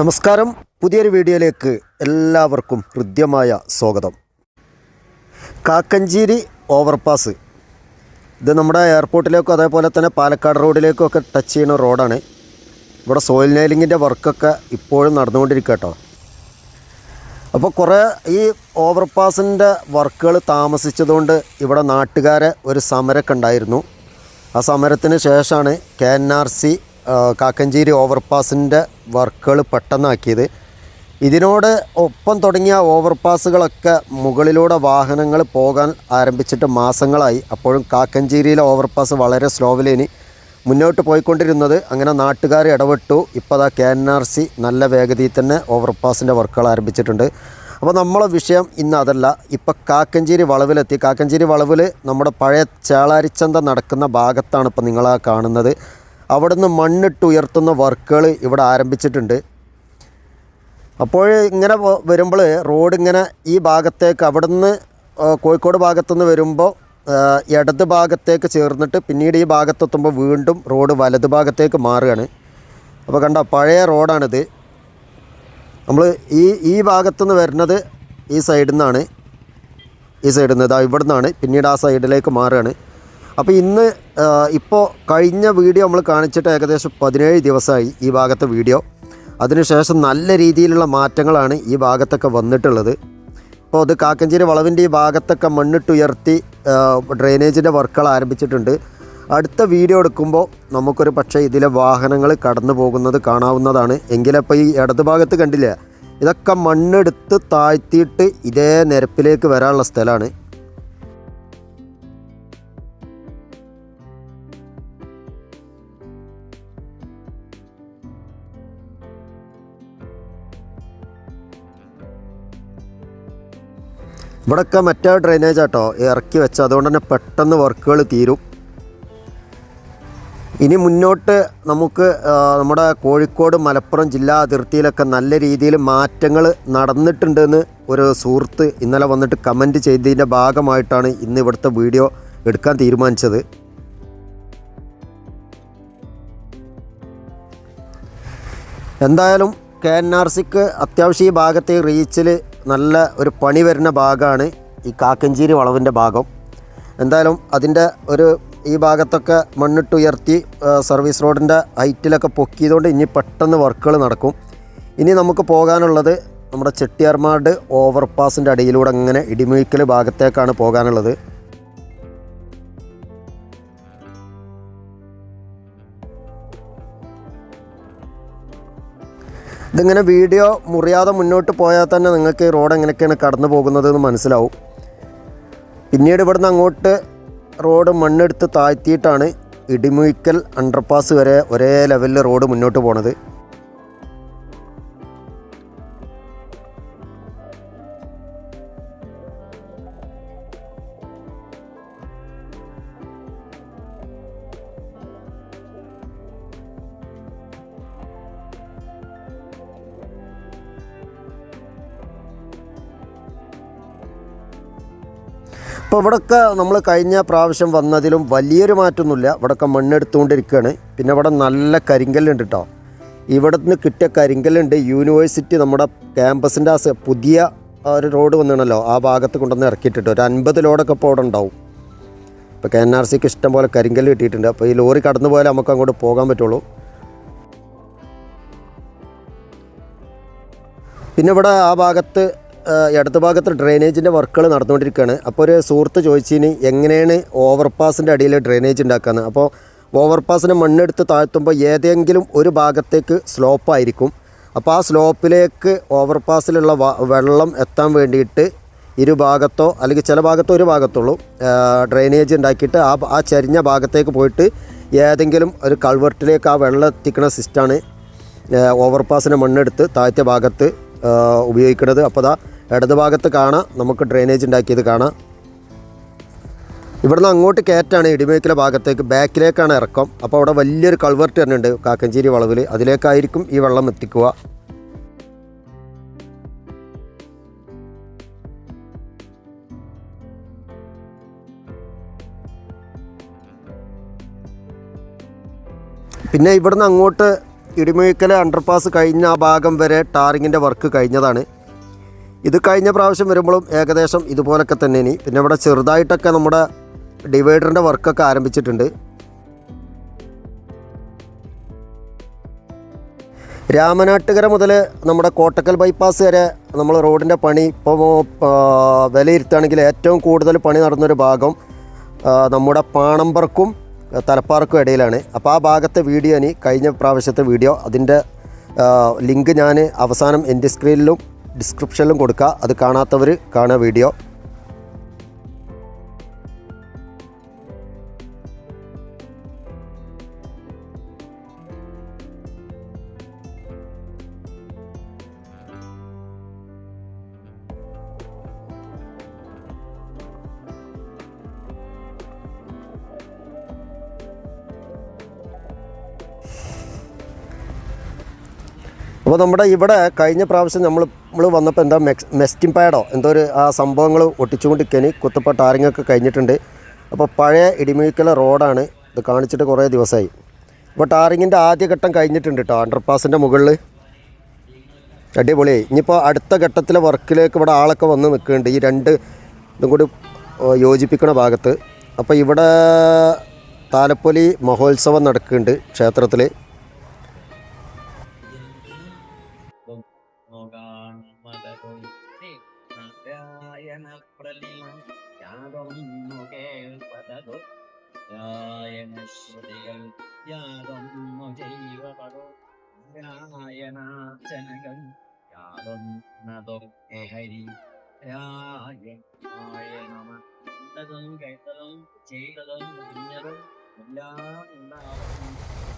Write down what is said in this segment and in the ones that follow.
നമസ്കാരം. പുതിയൊരു വീഡിയോയിലേക്ക് എല്ലാവർക്കും ഹൃദ്യമായ സ്വാഗതം. കാക്കഞ്ചേരി ഓവർപാസ്. ഇത് നമ്മുടെ എയർപോർട്ടിലേക്കും അതേപോലെ തന്നെ പാലക്കാട് റോഡിലേക്കും ഒക്കെ ടച്ച് ചെയ്യുന്ന റോഡാണ്. ഇവിടെ സോയിൽ നെയിലിങ്ങിന്റെ വർക്കൊക്കെ ഇപ്പോഴും നടന്നുകൊണ്ടിരിക്കുക കേട്ടോ. അപ്പോൾ കുറേ ഈ ഓവർപാസിന്റെ വർക്കുകൾ താമസിച്ചതുകൊണ്ട് ഇവിടെ നാട്ടുകാരെ ഒരു സമരമൊക്കെ ഉണ്ടായിരുന്നു. ആ സമരത്തിന് ശേഷമാണ് K N R C Kakkanchery ഓവർപാസിന്റെ വർക്കുകൾ പെട്ടെന്നാക്കിയത്. ഇതിനോട് ഒപ്പം തുടങ്ങിയ ഓവർപാസുകളൊക്കെ മുകളിലൂടെ വാഹനങ്ങൾ പോകാൻ ആരംഭിച്ചിട്ട് മാസങ്ങളായി. അപ്പോഴും കാക്കഞ്ചേരിയിലെ ഓവർപാസ് വളരെ സ്ലോവിലേനി. മുന്നോട്ട് പോയിക്കൊണ്ടിരുന്നത് അങ്ങനെ നാട്ടുകാർ ഇടപെട്ടു. ഇപ്പോൾ അതാ കെ എൻ ആർ സി നല്ല വേഗതയിൽ തന്നെ ഓവർപാസിന്റെ വർക്കുകൾ ആരംഭിച്ചിട്ടുണ്ട്. അപ്പോൾ നമ്മളെ വിഷയം ഇന്ന് അതല്ല. ഇപ്പോൾ കാക്കഞ്ചേരി വളവിലെത്തി. കാക്കഞ്ചേരി വളവിൽ നമ്മുടെ പഴയ ചേളാരിച്ചന്ത നടക്കുന്ന ഭാഗത്താണ് ഇപ്പോൾ നിങ്ങളാ കാണുന്നത്. അവിടുന്ന് മണ്ണിട്ട് ഉയർത്തുന്ന വർക്കുകൾ ഇവിടെ ആരംഭിച്ചിട്ടുണ്ട്. അപ്പോൾ ഇങ്ങനെ വരുമ്പോൾ റോഡ് ഇങ്ങനെ ഈ ഭാഗത്തേക്ക് അവിടുന്ന് കോഴിക്കോട് ഭാഗത്തുനിന്ന് വരുമ്പോൾ ഇടത് ഭാഗത്തേക്ക് ചേർന്നിട്ട് പിന്നീട് ഈ ഭാഗത്തെത്തുമ്പോൾ വീണ്ടും റോഡ് വലത് ഭാഗത്തേക്ക് മാറുകയാണ്. അപ്പോൾ കണ്ട പഴയ റോഡാണിത്. നമ്മൾ ഈ ഈ ഭാഗത്തുനിന്ന് വരുന്നത് ഈ സൈഡിൽ നിന്നാണ് ഈ സൈഡിൽ നിന്ന് ഇതാ ഇവിടെ നിന്നാണ് പിന്നീട് ആ സൈഡിലേക്ക് മാറുകയാണ്. അപ്പോൾ ഇന്ന് ഇപ്പോൾ കഴിഞ്ഞ വീഡിയോ നമ്മൾ കാണിച്ചിട്ട് ഏകദേശം പതിനേഴ് ദിവസമായി ഈ ഭാഗത്തെ വീഡിയോ. അതിനുശേഷം നല്ല രീതിയിലുള്ള മാറ്റങ്ങളാണ് ഈ ഭാഗത്തൊക്കെ വന്നിട്ടുള്ളത്. ഇപ്പോൾ അത് കാക്കഞ്ചേരി വളവിന്റെ ഈ ഭാഗത്തൊക്കെ മണ്ണിട്ടുയർത്തി ഡ്രെയിനേജിന്റെ വർക്കുകൾ ആരംഭിച്ചിട്ടുണ്ട്. അടുത്ത വീഡിയോ എടുക്കുമ്പോൾ നമുക്കൊരു പക്ഷേ ഇതിലെ വാഹനങ്ങൾ കടന്നു പോകുന്നത് കാണാവുന്നതാണ്. എങ്കിലപ്പോൾ ഈ ഇടതുഭാഗത്ത് കണ്ടില്ലേ? ഇതൊക്കെ മണ്ണെടുത്ത് താഴ്ത്തിയിട്ട് ഇതേ നിരപ്പിലേക്ക് വരാനുള്ള സ്ഥലമാണ്. ഇവിടെയൊക്കെ മറ്റേ ഡ്രെയിനേജ് ആട്ടോ. ഇറക്കി വെച്ച. അതുകൊണ്ട് തന്നെ പെട്ടെന്ന് വർക്കുകൾ തീരും. ഇനി മുന്നോട്ട് നമുക്ക് നമ്മുടെ കോഴിക്കോട് മലപ്പുറം ജില്ലാ അതിർത്തിയിലൊക്കെ നല്ല രീതിയിൽ മാറ്റങ്ങൾ നടന്നിട്ടുണ്ടെന്ന് ഒരു സുഹൃത്ത് ഇന്നലെ വന്നിട്ട് കമന്റ് ചെയ്തതിന്റെ ഭാഗമായിട്ടാണ് ഇന്ന് ഇവിടുത്തെ വീഡിയോ എടുക്കാൻ തീരുമാനിച്ചത്. എന്തായാലും കെ എൻ ആർ സിക്ക് അത്യാവശ്യം ഈ ഭാഗത്തെ റീച്ചിൽ നല്ല ഒരു പണി വരുന്ന ഭാഗമാണ് ഈ കാക്കഞ്ചേരി വളവിന്റെ ഭാഗം. എന്തായാലും അതിന്റെ ഒരു ഈ ഭാഗത്തൊക്കെ മണ്ണിട്ട് ഉയർത്തി സർവീസ് റോഡിന്റെ ഹൈറ്റിലൊക്കെ പൊക്കിയതുകൊണ്ട് ഇനി പെട്ടെന്ന് വർക്കുകൾ നടക്കും. ഇനി നമുക്ക് പോകാനുള്ളത് നമ്മുടെ ചെട്ടിയാർമാട് ഓവർപാസിന്റെ അടിയിലൂടെ അങ്ങനെ ഇടിമുഴിക്കൽ ഭാഗത്തേക്കാണ് പോകാനുള്ളത്. ഇതിങ്ങനെ വീഡിയോ മുറിയാതെ മുന്നോട്ട് പോയാൽ തന്നെ നിങ്ങൾക്ക് ഈ റോഡ് എങ്ങനെയൊക്കെയാണ് കടന്നു പോകുന്നത് എന്ന് മനസ്സിലാവും. പിന്നീട് ഇവിടുന്ന് അങ്ങോട്ട് റോഡ് മണ്ണെടുത്ത് താഴ്ത്തിയിട്ടാണ് ഇടിമുയിക്കൽ അണ്ടർപാസ് വരെ ഒരേ ലെവലിൽ റോഡ് മുന്നോട്ട് പോണത്. ഇപ്പോൾ ഇവിടെയൊക്കെ നമ്മൾ കഴിഞ്ഞ പ്രാവശ്യം വന്നതിലും വലിയൊരു മാറ്റമൊന്നുമില്ല ഇവിടെയൊക്കെ മണ്ണെടുത്തുകൊണ്ടിരിക്കുകയാണ്. പിന്നെ ഇവിടെ നല്ല കരിങ്കല്ലുണ്ട് കേട്ടോ ഇവിടെ നിന്ന് കിട്ടിയ കരിങ്കല്ലുണ്ട്. യൂണിവേഴ്സിറ്റി നമ്മുടെ ക്യാമ്പസിന്റെ ആ പുതിയ ഒരു റോഡ് വന്നിണല്ലോ ആ ഭാഗത്ത് കൊണ്ടുവന്ന് ഇറക്കിയിട്ടുണ്ട് ഒരു അൻപത് ലോഡൊക്കെ ഇപ്പോൾ അവിടെ ഉണ്ടാവും. ഇപ്പോൾ കെ എൻ ആർ സിക്ക് ഇഷ്ടം പോലെ കരിങ്കല്ല് കിട്ടിയിട്ടുണ്ട്. അപ്പോൾ ഈ ലോറി കടന്നു പോയാലേ നമുക്ക് അങ്ങോട്ട് പോകാൻ പറ്റുള്ളൂ. പിന്നെ ഇവിടെ ആ ഭാഗത്ത് ഇടത് ഭാഗത്ത് ഡ്രെയിനേജിന്റെ വർക്കുകൾ നടന്നുകൊണ്ടിരിക്കുകയാണ്. അപ്പോൾ ഒരു സുഹൃത്ത് ചോദിച്ചിന് എങ്ങനെയാണ് ഓവർപാസിന്റെ അടിയിൽ ഡ്രെയിനേജ് ഉണ്ടാക്കുന്നത് അപ്പോൾ ഓവർപാസിന്റെ മണ്ണെടുത്ത് താഴ്ത്തുമ്പോൾ ഏതെങ്കിലും ഒരു ഭാഗത്തേക്ക് സ്ലോപ്പായിരിക്കും അപ്പോൾ ആ സ്ലോപ്പിലേക്ക് ഓവർപാസിലുള്ള വെള്ളം എത്താൻ വേണ്ടിയിട്ട് ഇരുഭാഗത്തോ അല്ലെങ്കിൽ ചില ഭാഗത്തോ ഒരു ഭാഗത്തുള്ളൂ ഡ്രെയിനേജ് ഉണ്ടാക്കിയിട്ട് ആ ആ ചരിഞ്ഞ ഭാഗത്തേക്ക് പോയിട്ട് ഏതെങ്കിലും ഒരു കൾവർട്ടിലേക്ക് ആ വെള്ളം എത്തിക്കുന്ന സിസ്റ്റമാണ് ഓവർപാസിന്റെ മണ്ണെടുത്ത് താഴ്ത്തിയ ഭാഗത്ത് ഉപയോഗിക്കുന്നത്. അപ്പോൾ ദാ ഇടതുഭാഗത്ത് കാണാം. നമുക്ക് ഡ്രെയിനേജ് ഉണ്ടാക്കിയത് കാണാം. ഇവിടുന്ന് അങ്ങോട്ട് കയറ്റാണ് ഇടിമേക്കിലെ ഭാഗത്തേക്ക് ബാക്കിലേക്കാണ് ഇറക്കം. അപ്പോൾ അവിടെ വലിയൊരു കൾവർട്ട് തന്നെ ഉണ്ട് കാക്കഞ്ചേരി വളവിൽ അതിലേക്കായിരിക്കും ഈ വെള്ളം എത്തിക്കുക. പിന്നെ ഇവിടുന്ന് അങ്ങോട്ട് ഇടിമേക്കൽ അണ്ടർപാസ് കഴിഞ്ഞ ആ ഭാഗം വരെ ടാറിങ്ങിന്റെ വർക്ക് കഴിഞ്ഞതാണ്. ഇത് കഴിഞ്ഞ പ്രാവശ്യം വരുമ്പോഴും ഏകദേശം ഇതുപോലൊക്കെ തന്നെ ഇനി. പിന്നെ ഇവിടെ ചെറുതായിട്ടൊക്കെ നമ്മുടെ ഡിവൈഡറിന്റെ വർക്കൊക്കെ ആരംഭിച്ചിട്ടുണ്ട്. രാമനാട്ടുകര മുതൽ നമ്മുടെ കോട്ടക്കൽ ബൈപ്പാസ് വരെ നമ്മൾ റോഡിന്റെ പണി ഇപ്പോൾ വിലയിരുത്തുകയാണെങ്കിൽ ഏറ്റവും കൂടുതൽ പണി നടന്നൊരു ഭാഗം നമ്മുടെ പാണമ്പർക്കും തലപ്പാർക്കും ഇടയിലാണ്. അപ്പോൾ ആ ഭാഗത്തെ വീഡിയോ ഇനി കഴിഞ്ഞ പ്രാവശ്യത്തെ വീഡിയോ അതിന്റെ ലിങ്ക് ഞാൻ അവസാനം എന്റെ സ്ക്രീനിലും ഡിസ്ക്രിപ്ഷനിലും കൊടുക്കുക. അത് കാണാത്തവർ കാണുക വീഡിയോ അപ്പോൾ നമ്മുടെ ഇവിടെ കഴിഞ്ഞ പ്രാവശ്യം നമ്മൾ നമ്മൾ വന്നപ്പോൾ എന്താ മെക്സ് മെസ്റ്റിംഗ് പാഡോ എന്തോ ഒരു ആ സംഭവങ്ങൾ ഒട്ടിച്ചുകൊണ്ടിരിക്കനി. കുത്തപ്പ ടാറിങ്ങൊക്കെ കഴിഞ്ഞിട്ടുണ്ട്. അപ്പോൾ പഴയ ഇടിമിക്കല റോഡാണ്. ഇത് കാണിച്ചിട്ട് കുറേ ദിവസമായി അപ്പോൾ ടാറിങ്ങിന്റെ ആദ്യഘട്ടം കഴിഞ്ഞിട്ടുണ്ട് കേട്ടോ അണ്ടർപാസിന്റെ മുകളിൽ അടിപൊളിയായി. ഇനിയിപ്പോൾ അടുത്ത ഘട്ടത്തിലെ വർക്കിലേക്ക് ഇവിടെ ആളൊക്കെ വന്ന് നിൽക്കുന്നുണ്ട്. ഈ രണ്ട് ഇതും കൂടി യോജിപ്പിക്കണ ഭാഗത്ത്. അപ്പോൾ ഇവിടെ താലപ്പൊലി മഹോത്സവം നടക്കുന്നുണ്ട് ക്ഷേത്രത്തിൽ നാരായണ ശ്രുതികൾ യാതൊന്നു ചെയ്വതോ നാരായണാർച്ചനകൾ യാതൊന്നതോ ഹരി. രായ നമ. കണ്ടതും കേട്ടതും ചെയ്തതും അറിഞ്ഞതും എല്ലാം ഉണ്ടാവും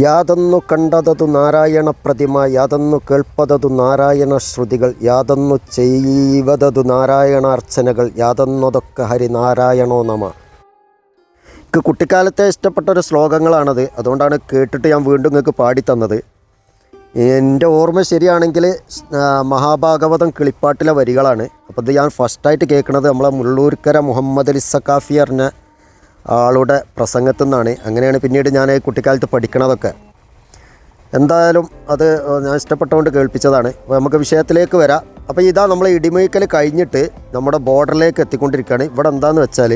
യാതൊന്നു കണ്ടതതു നാരായണ പ്രതിമ യാതൊന്നു കേൾപ്പതതു നാരായണ ശ്രുതികൾ യാതൊന്നു ചെയ്വതതു നാരായണാർച്ചനകൾ യാതൊന്നതൊക്കെ ഹരി നാരായണോ നമ. എനിക്ക് കുട്ടിക്കാലത്തെ ഇഷ്ടപ്പെട്ട ഒരു ശ്ലോകങ്ങളാണത്. അതുകൊണ്ടാണ് കേട്ടിട്ട് ഞാൻ വീണ്ടും നിങ്ങൾക്ക് പാടിത്തന്നത്. എന്റെ ഓർമ്മ ശരിയാണെങ്കിൽ മഹാഭാഗവതം കിളിപ്പാട്ടിലെ വരികളാണ്. അപ്പോൾ ഇത് ഞാൻ ഫസ്റ്റായിട്ട് കേൾക്കുന്നത് നമ്മളെ മുള്ളൂർക്കര മുഹമ്മദ് അലി സക്കാഫി പറഞ്ഞ ആളുടെ പ്രസംഗത്തിൽ നിന്നാണ് അങ്ങനെയാണ് പിന്നീട് ഞാൻ കുട്ടിക്കാലത്ത് പഠിക്കണതൊക്കെ. എന്തായാലും അത് ഞാൻ ഇഷ്ടപ്പെട്ടുകൊണ്ട് കേൾപ്പിച്ചതാണ്. അപ്പോൾ നമുക്ക് വിഷയത്തിലേക്ക് വരാം. അപ്പോൾ ഇതാ നമ്മൾ ഇടിമേക്കൽ കഴിഞ്ഞിട്ട് നമ്മുടെ ബോർഡറിലേക്ക് എത്തിക്കൊണ്ടിരിക്കുകയാണ് ഇവിടെ എന്താണെന്ന് വെച്ചാൽ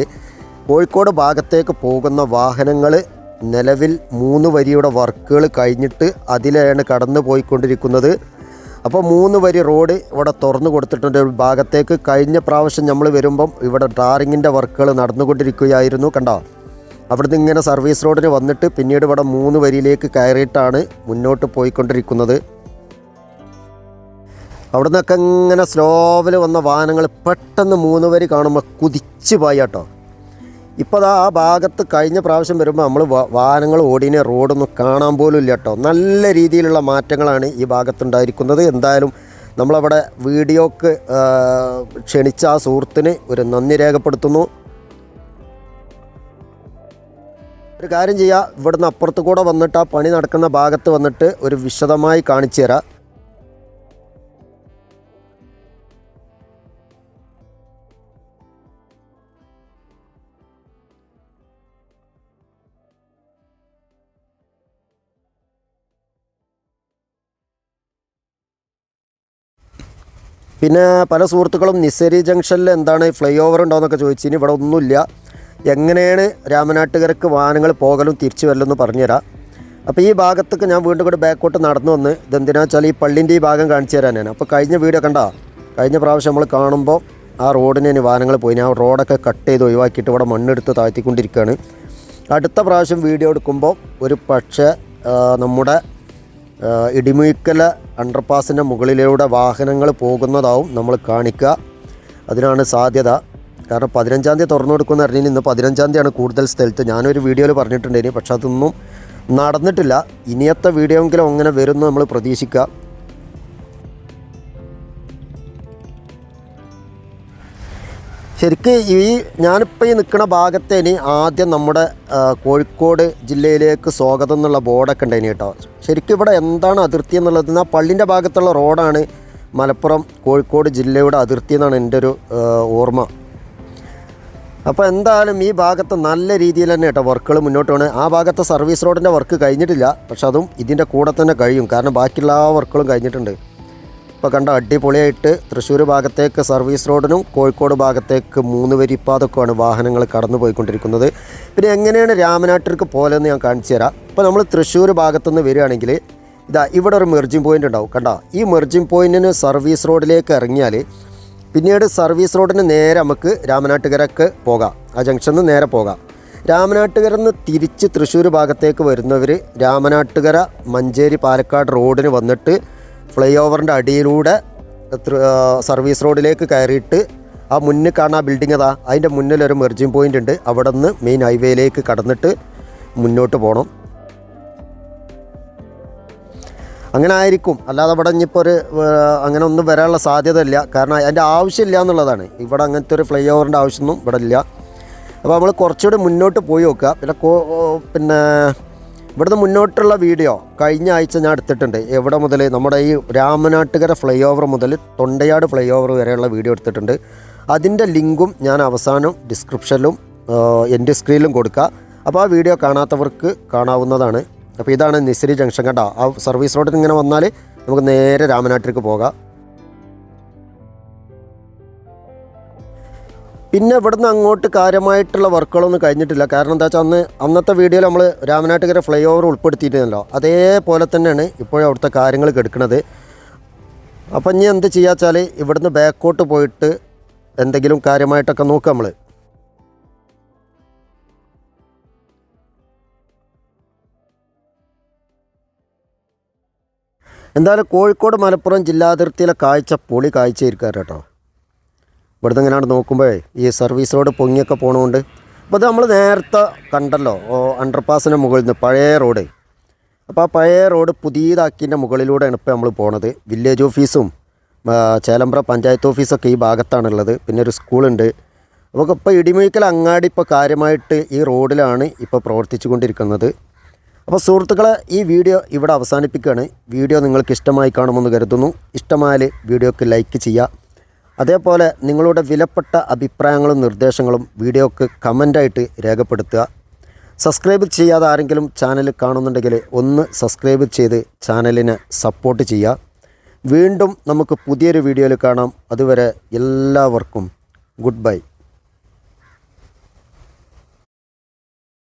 കോഴിക്കോട് ഭാഗത്തേക്ക് പോകുന്ന വാഹനങ്ങൾ നിലവിൽ മൂന്ന് വരിയുടെ വർക്കുകൾ കഴിഞ്ഞിട്ട് അതിലാണ് കടന്നു പോയിക്കൊണ്ടിരിക്കുന്നത്. അപ്പോൾ മൂന്ന് വരി റോഡ് ഇവിടെ തുറന്നു കൊടുത്തിട്ടുണ്ട്. ഭാഗത്തേക്ക് കഴിഞ്ഞ പ്രാവശ്യം നമ്മൾ വരുമ്പം ഇവിടെ ടാറിങ്ങിന്റെ വർക്കുകൾ നടന്നുകൊണ്ടിരിക്കുകയായിരുന്നു. കണ്ടോ? അവിടുന്ന് ഇങ്ങനെ സർവീസ് റോഡിന് വന്നിട്ട് പിന്നീട് ഇവിടെ മൂന്ന് വരിയിലേക്ക് കയറിയിട്ടാണ് മുന്നോട്ട് പോയിക്കൊണ്ടിരിക്കുന്നത്. അവിടെ നിന്നൊക്കെ ഇങ്ങനെ സ്ലോവിൽ വന്ന വാഹനങ്ങൾ പെട്ടെന്ന് മൂന്ന് വരി കാണുമ്പോൾ കുതിച്ചു പോയി കേട്ടോ. ഇപ്പോൾ ആ ഭാഗത്ത് കഴിഞ്ഞ പ്രാവശ്യം വരുമ്പോൾ നമ്മൾ വാഹനങ്ങൾ ഓടിനെ റോഡൊന്നും കാണാൻ പോലും ഇല്ല കേട്ടോ നല്ല രീതിയിലുള്ള മാറ്റങ്ങളാണ് ഈ ഭാഗത്തുണ്ടായിരിക്കുന്നത്. എന്തായാലും നമ്മളവിടെ വീഡിയോക്ക് ക്ഷണിച്ച ആ സുഹൃത്തിന് ഒരു നന്ദി രേഖപ്പെടുത്തുന്നു. ഒരു കാര്യം ചെയ്യുക ഇവിടുന്ന് അപ്പുറത്ത് കൂടെ വന്നിട്ട് ആ പണി നടക്കുന്ന ഭാഗത്ത് വന്നിട്ട് ഒരു വിശദമായി കാണിച്ചു തരാം. പിന്നെ പല സുഹൃത്തുക്കളും നിസരി ജംഗ്ഷനിൽ എന്താണ് ഫ്ലൈ ഓവർ ഉണ്ടോയെന്നൊക്കെ ചോദിച്ചു ഇനി ഇവിടെ ഒന്നുമില്ല. എങ്ങനെയാണ് രാമനാട്ടുകരക്ക് വാഹനങ്ങൾ പോകലും തിരിച്ചു വരലെന്ന് പറഞ്ഞുതരാം. അപ്പോൾ ഈ ഭാഗത്തൊക്കെ ഞാൻ വീണ്ടും കൂടെ ബാക്കോട്ട് നടന്നു വന്ന് ഇതെന്തിനാ വെച്ചാൽ ഈ പള്ളിന്റെ ഈ ഭാഗം കാണിച്ചു തരാനാണ് അപ്പോൾ കഴിഞ്ഞ വീഡിയോ കണ്ടാ? കഴിഞ്ഞ പ്രാവശ്യം നമ്മൾ കാണുമ്പോൾ ആ റോഡിന് ഇനി വാഹനങ്ങൾ പോയി. ആ റോഡൊക്കെ കട്ട് ചെയ്ത് ഒഴിവാക്കിയിട്ട് ഇവിടെ മണ്ണെടുത്ത് താഴ്ത്തിക്കൊണ്ടിരിക്കുകയാണ്. അടുത്ത പ്രാവശ്യം വീഡിയോ എടുക്കുമ്പോൾ ഒരു പക്ഷേ നമ്മുടെ ഇടിമുയിക്കല അണ്ടർപാസിന്റെ മുകളിലൂടെ വാഹനങ്ങൾ പോകുന്നതാവും നമ്മൾ കാണിക്കുക. അതിനാണ് സാധ്യത. കാരണം പതിനഞ്ചാം തീയതി തുറന്നു കൊടുക്കുമെന്ന് അറിഞ്ഞാൽ ഇന്ന് പതിനഞ്ചാം തീയതിയാണ് കൂടുതൽ സ്ഥലത്ത് ഞാനൊരു വീഡിയോയിൽ പറഞ്ഞിട്ടുണ്ടായിരുന്നു പക്ഷെ അതൊന്നും നടന്നിട്ടില്ല. ഇനിയത്തെ വീഡിയോ എങ്കിലും അങ്ങനെ വരുമെന്ന് നമ്മൾ പ്രതീക്ഷിക്കുക. ശരിക്ക് ഈ ഞാനിപ്പോൾ ഈ നിൽക്കുന്ന ഭാഗത്തെ ഇനി ആദ്യം നമ്മുടെ കോഴിക്കോട് ജില്ലയിലേക്ക് സ്വാഗതം എന്നുള്ള ബോർഡൊക്കെ ഉണ്ടായിന് കേട്ടോ. ശരിക്കും ഇവിടെ എന്താണ് അതിർത്തി എന്നുള്ളത്? ആ പള്ളിന്റെ ഭാഗത്തുള്ള റോഡാണ് മലപ്പുറം കോഴിക്കോട് ജില്ലയുടെ അതിർത്തി എന്നാണ് എന്റെ ഒരു ഓർമ്മ. അപ്പോൾ എന്തായാലും ഈ ഭാഗത്ത് നല്ല രീതിയിൽ തന്നെ കേട്ടോ വർക്കുകൾ മുന്നോട്ട് പോകണം ആ ഭാഗത്ത് സർവീസ് റോഡിന്റെ വർക്ക് കഴിഞ്ഞിട്ടില്ല. പക്ഷെ അതും ഇതിന്റെ കൂടെ തന്നെ കഴിയും. കാരണം ബാക്കിയുള്ള ആ വർക്കുകളും കഴിഞ്ഞിട്ടുണ്ട്. ഇപ്പോൾ കണ്ട അടിപൊളിയായിട്ട് തൃശ്ശൂർ ഭാഗത്തേക്ക് സർവീസ് റോഡിനും കോഴിക്കോട് ഭാഗത്തേക്ക് മൂന്ന് വരിപ്പാതൊക്കെയാണ് വാഹനങ്ങൾ കടന്നു പോയിക്കൊണ്ടിരിക്കുന്നത് പിന്നെ എങ്ങനെയാണ് രാമനാട്ടിലേക്ക് പോലെന്ന് ഞാൻ കാണിച്ചു തരാം. ഇപ്പോൾ നമ്മൾ തൃശ്ശൂർ ഭാഗത്തുനിന്ന് വരികയാണെങ്കിൽ ഇതാ ഇവിടെ ഒരു മെർജിങ് പോയിന്റ് ഉണ്ടാവും. കണ്ടോ? ഈ മെർജിങ് പോയിന്റിന് സർവീസ് റോഡിലേക്ക് ഇറങ്ങിയാൽ പിന്നീട് സർവീസ് റോഡിന് നേരെ നമുക്ക് രാമനാട്ടുകരക്ക് പോകാം. ആ ജംഗ്ഷനിൽ നിന്ന് നേരെ പോകാം. രാമനാട്ടുകര നിന്ന് തിരിച്ച് തൃശ്ശൂർ ഭാഗത്തേക്ക് വരുന്നവർ രാമനാട്ടുകര മഞ്ചേരി പാലക്കാട് റോഡിന് വന്നിട്ട് ഫ്ലൈ ഓവറിന്റെ അടിയിലൂടെ സർവീസ് റോഡിലേക്ക് കയറിയിട്ട് ആ മുന്നിൽ കാണുന്ന ആ ബിൽഡിംഗ് അതാ അതിന്റെ മുന്നിൽ ഒരു മെർജിങ് പോയിന്റ് ഉണ്ട്. അവിടെ നിന്ന് മെയിൻ ഹൈവേയിലേക്ക് കടന്നിട്ട് മുന്നോട്ട് പോകണം അങ്ങനെ ആയിരിക്കും. അല്ലാതെ ഇവിടെ ഇനിയിപ്പോൾ ഒരു അങ്ങനെ ഒന്നും വരാനുള്ള സാധ്യത ഇല്ല കാരണം അതിന്റെ ആവശ്യമില്ല എന്നുള്ളതാണ്. ഇവിടെ അങ്ങനത്തെ ഒരു ഫ്ലൈ ഓവറിന്റെ ആവശ്യമൊന്നും ഇവിടെ ഇല്ല. അപ്പോൾ നമ്മൾ കുറച്ചുകൂടി മുന്നോട്ട് പോയി നോക്കുക. പിന്നെ പിന്നെ ഇവിടുന്ന് മുന്നോട്ടുള്ള വീഡിയോ കഴിഞ്ഞ ആഴ്ച ഞാൻ എടുത്തിട്ടുണ്ട്. എവിടെ മുതൽ നമ്മുടെ ഈ രാമനാട്ടുകര ഫ്ലൈ ഓവർ മുതൽ തൊണ്ടയാട് ഫ്ലൈ ഓവർ വരെയുള്ള വീഡിയോ എടുത്തിട്ടുണ്ട്. അതിന്റെ ലിങ്കും ഞാൻ അവസാനം ഡിസ്ക്രിപ്ഷനിലും എന്റെ സ്ക്രീനിലും കൊടുക്കുക അപ്പോൾ ആ വീഡിയോ കാണാത്തവർക്ക് കാണാവുന്നതാണ്. അപ്പോൾ ഇതാണ് നിസിരി ജംഗ്ഷൻ കേട്ടോ ആ സർവീസ് റോഡിൽ ഇങ്ങനെ വന്നാൽ നമുക്ക് നേരെ രാമനാട്ടിലേക്ക് പോകാം. പിന്നെ ഇവിടുന്ന് അങ്ങോട്ട് കാര്യമായിട്ടുള്ള വർക്കുകളൊന്നും കഴിഞ്ഞിട്ടില്ല. കാരണം എന്താ വെച്ചാൽ അന്ന് അന്നത്തെ വീഡിയോയിൽ നമ്മൾ രാമനാട്ടുകര ഫ്ലൈ ഓവർ ഉൾപ്പെടുത്തിയിരുന്നല്ലോ അതേപോലെ തന്നെയാണ് ഇപ്പോഴും അവിടുത്തെ കാര്യങ്ങൾ കെടുക്കുന്നത് അപ്പം ഇനി എന്ത് ചെയ്യുക വെച്ചാൽ ഇവിടുന്ന് ബാക്കോട്ട് പോയിട്ട് എന്തെങ്കിലും കാര്യമായിട്ടൊക്കെ നോക്കാം നമ്മൾ എന്തായാലും കോഴിക്കോട് മലപ്പുറം ജില്ലാതിർത്തിയിലെ കാഴ്ച പൊളി കാഴ്ചയിരിക്കാം കേട്ടോ. ഇവിടുന്ന് ഇങ്ങനെയാണ് നോക്കുമ്പോഴേ ഈ സർവീസ് റോഡ് പൊങ്ങിയൊക്കെ പോണതുകൊണ്ട് അപ്പോൾ അത് നമ്മൾ നേരത്തെ കണ്ടല്ലോ അണ്ടർപാസിന്റെ മുകളിൽ നിന്ന് പഴയ റോഡ് അപ്പോൾ ആ പഴയ റോഡ് പുതിയതാക്കിന്റെ മുകളിലൂടെയാണ് ഇപ്പോൾ നമ്മൾ പോണത്. വില്ലേജ് ഓഫീസും ചേലമ്പ്ര പഞ്ചായത്ത് ഓഫീസൊക്കെ ഈ ഭാഗത്താണുള്ളത്. പിന്നെ ഒരു സ്കൂളുണ്ട്. അപ്പോൾ ഇപ്പോൾ ഇടിമീക്കൽ അങ്ങാടി ഇപ്പോൾ കാര്യമായിട്ട് ഈ റോഡിലാണ് ഇപ്പോൾ പ്രവർത്തിച്ചു കൊണ്ടിരിക്കുന്നത് അപ്പോൾ സുഹൃത്തുക്കളെ ഈ വീഡിയോ ഇവിടെ അവസാനിപ്പിക്കുകയാണ് വീഡിയോ നിങ്ങൾക്ക് ഇഷ്ടമായി കാണുമെന്ന് കരുതുന്നു. ഇഷ്ടമായാൽ വീഡിയോക്ക് ലൈക്ക് ചെയ്യുക. അതേപോലെ നിങ്ങളുടെ വിലപ്പെട്ട അഭിപ്രായങ്ങളും നിർദ്ദേശങ്ങളും വീഡിയോക്ക് കമന്റായിട്ട് രേഖപ്പെടുത്തുക. സബ്സ്ക്രൈബ് ചെയ്യാതെ ആരെങ്കിലും ചാനൽ കാണുന്നുണ്ടെങ്കിൽ ഒന്ന് സബ്സ്ക്രൈബ് ചെയ്ത് ചാനലിനെ സപ്പോർട്ട് ചെയ്യുക. വീണ്ടും നമുക്ക് പുതിയൊരു വീഡിയോയിൽ കാണാം. അതുവരെ എല്ലാവർക്കും ഗുഡ് ബൈ.